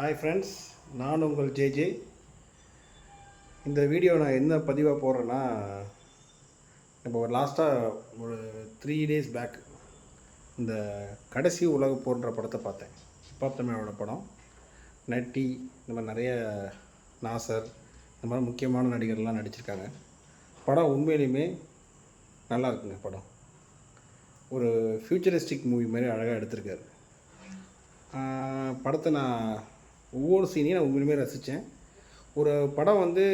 Hi friends நான் உங்கள் JJ இந்த வீடியோ நான் என்ன பதிவாக போடுறேன்னா இப்போ ஒரு லாஸ்ட்டாக ஒரு த்ரீ டேஸ் பேக் இந்த கடைசி உலக போன்ற படத்தை பார்த்தேன். ஹிப்ஹாப் தமிழோட படம். நட்டி இந்த மாதிரி நிறைய நாசர் இந்த மாதிரி முக்கியமான நடிகர்லாம் நடிச்சிருக்காங்க. படம் உண்மையிலுமே நல்லா இருக்குங்க படம். ஒரு ஃப்யூச்சரிஸ்டிக் மூவி மாதிரி அழகாக எடுத்திருக்காரு. படத்தை நான் ஒவ்வொரு சீனையும் நான் உண்மையுமே ரசித்தேன் ஒரு படம் வந்து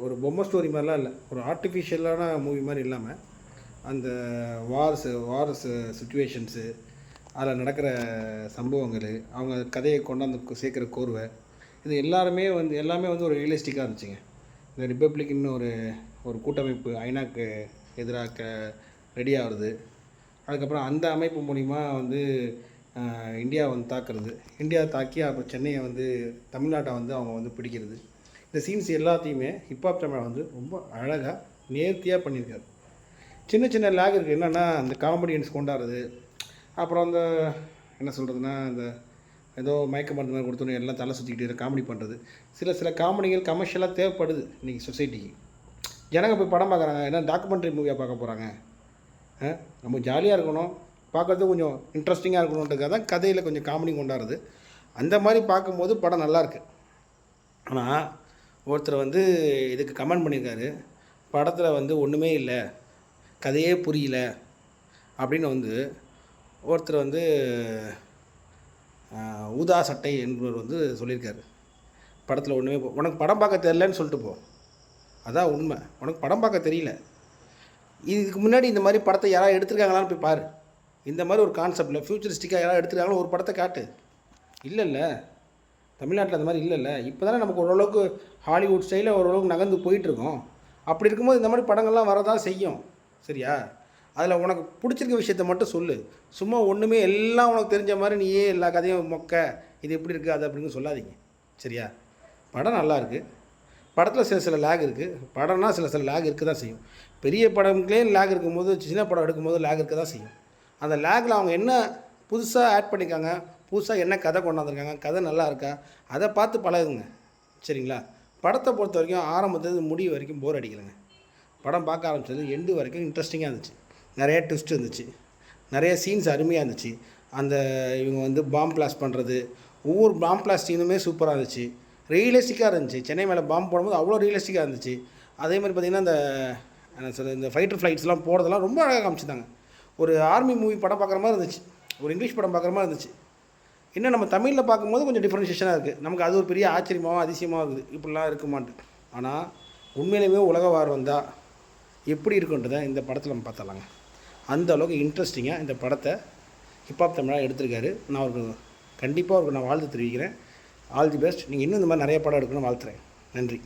ஒரு பொம்மை ஸ்டோரி மாதிரிலாம் இல்லை. ஒரு ஆர்டிஃபிஷியலான மூவி மாதிரி இல்லாமல் அந்த வார்ஸு வார்ஸ் சுச்சுவேஷன்ஸு அதில் நடக்கிற சம்பவங்கள் அவங்க கதையை கொண்டாந்து சேர்க்குற கோர்வை இது எல்லாருமே வந்து எல்லாமே வந்து ஒரு ரியலிஸ்டிக்காக இருந்துச்சுங்க. இந்த ரிப்பப்ளிக்னு ஒரு ஒரு கூட்டமைப்பு ஐநாக்கு எதிராக ரெடி ஆகுறது. அதுக்கப்புறம் அந்த அமைப்பு மூலிமா வந்து இந்தியா வந்து தாக்குறது. இந்தியா தாக்கி அப்புறம் சென்னையை வந்து தமிழ்நாட்டை வந்து அவங்க வந்து பிடிக்கிறது. இந்த சீன்ஸ் எல்லாத்தையுமே ஹிப்ஹாப் தமிழ் வந்து ரொம்ப அழகாக நேர்த்தியாக பண்ணியிருக்காரு. சின்ன சின்ன லேக் இருக்குது என்னென்னா அந்த காமெடியன்ஸ் கொண்டாடுறது. அப்புறம் அந்த என்ன சொல்கிறதுனா அந்த ஏதோ மயக்க மருந்து மாதிரி கொடுத்தோன்னு எல்லாம் தலை சுற்றிக்கிட்டு காமெடி பண்ணுறது சில சில காமெடிகள் கமர்ஷியலாக தேவைப்படுது இன்றைக்கி சொசைட்டிக்கு ஜனங்க போய் படம் பார்க்குறாங்க. ஏன்னா டாக்குமெண்ட்ரி மூவியாக பார்க்க போகிறாங்க ரொம்ப ஜாலியாக இருக்கணும். பார்க்குறது கொஞ்சம் இன்ட்ரெஸ்டிங்காக இருக்கணுன்றதுக்காக தான் கதையில் கொஞ்சம் காமெடி கொண்டாடுறது. அந்த மாதிரி பார்க்கும்போது படம் நல்லாயிருக்கு ஆனால் ஒருத்தர் வந்து இதுக்கு கமெண்ட் பண்ணியிருக்காரு. படத்தில் வந்து ஒன்றுமே இல்லை. கதையே புரியல. அப்படின்னு வந்து ஒருத்தர் வந்து ஊதா சட்டை என்பவர் வந்து சொல்லியிருக்காரு. படத்தில் ஒன்றுமே போ- உனக்கு படம் பார்க்க தெரிலன்னு சொல்லிட்டு போ. அதான் உண்மை. உனக்கு படம் பார்க்க தெரியல. இதுக்கு முன்னாடி இந்த மாதிரி படத்தை யாராவது எடுத்திருக்காங்களான்னு போய் பாரு. இந்த மாதிரி ஒரு கான்செப்டில் ஃபியூச்சரிஸ்டிக்காக யாராவது எடுத்துருக்காங்களோ ஒரு படத்தை காட்டு. இல்லைல்ல. தமிழ்நாட்டில் அந்த மாதிரி இல்லைல்ல. இப்போ தானே நமக்கு ஓரளவுக்கு ஹாலிவுட் ஸ்டைலில் ஓரளவுக்கு நகர்ந்து போயிட்டுருக்கோம். அப்படி இருக்கும்போது இந்த மாதிரி படங்கள்லாம் வரதான் செய்யும். சரியா? அதில் உனக்கு பிடிச்சிருக்க விஷயத்த மட்டும் சொல்லு. சும்மா ஒன்றுமே எல்லாம் உனக்கு தெரிஞ்ச மாதிரி நீயே எல்லா கதையும் மொக்க இது எப்படி இருக்குது அது அப்படின்னு சொல்லாதீங்க. சரியா? படம் நல்லா இருக்குது படத்தில் சில சில லேக் இருக்குது படம்னா சில சில லேக் இருக்க தான் செய்யும். பெரிய படங்களே லேக் இருக்கும்போது சின்ன படம் எடுக்கும்போது லேக் இருக்க தான் செய்யும். அந்த லேக்கில் அவங்க என்ன புதுசாக ஆட் பண்ணியிருக்காங்க புதுசாக என்ன கதை கொண்டாந்துருக்காங்க கதை நல்லா இருக்கா அதை பார்த்து பழகுங்க. சரிங்களா? படத்தை பொறுத்த வரைக்கும் ஆரம்பத்துலேருந்து முடிவு வரைக்கும் போர் அடிக்கலைங்க. படம் பார்க்க ஆரம்பிச்சது எண்டு வரைக்கும் இன்ட்ரெஸ்டிங்காக இருந்துச்சு. நிறைய ட்விஸ்ட் இருந்துச்சு. நிறைய சீன்ஸ் அருமையாக இருந்துச்சு. அந்த இவங்க வந்து பாம் பிளாஸ்ட் பண்ணுறது ஒவ்வொரு பாம் பிளாஸ்ட் சீனுமே சூப்பராக இருந்துச்சு. ரியலிஸ்டிக்காக இருந்துச்சு. சென்னை மேலே பாம்பு போடும்போது அவ்வளோ ரியலிஸ்டிக்காக இருந்துச்சு. அதே மாதிரி பார்த்திங்கன்னா அந்த என்ன சொல்கிறது இந்த ஃபைட்டர் ஃப்ளைட்ஸ்லாம் போகிறதெல்லாம் ரொம்ப அழகாக காமிச்சிருந்தாங்க ஒரு ஆர்மி மூவி படம் பார்க்குற மாதிரி இருந்துச்சு. ஒரு இங்கிலீஷ் படம் பார்க்குற மாதிரி இருந்துச்சு. இன்னும் நம்ம தமிழில் பார்க்கும்போது கொஞ்சம் டிஃப்ரென்ஷியேஷனாக இருக்குது நமக்கு அது ஒரு பெரிய ஆச்சரியமாகவும் அதிசயமாக இருக்குது. இப்படிலாம் இருக்குமான்ட்டு. ஆனால் உண்மையிலுமே உலக வார் வந்தால் எப்படி இருக்குன்றதை இந்த படத்தில் நம்ம பார்த்தலாங்க அந்த அளவுக்கு இன்ட்ரெஸ்டிங்காக இந்த படத்தை ஹிப்ஹாப் தமிழாக எடுத்திருக்காரு. நான் அவருக்கு கண்டிப்பாக அவருக்கு நான் வாழ்த்து தெரிவிக்கிறேன். ஆல் தி பெஸ்ட் நீங்கள் இன்னும் இந்த மாதிரி நிறைய படம் எடுக்கணும்னு வாழ்த்துறேன். நன்றி.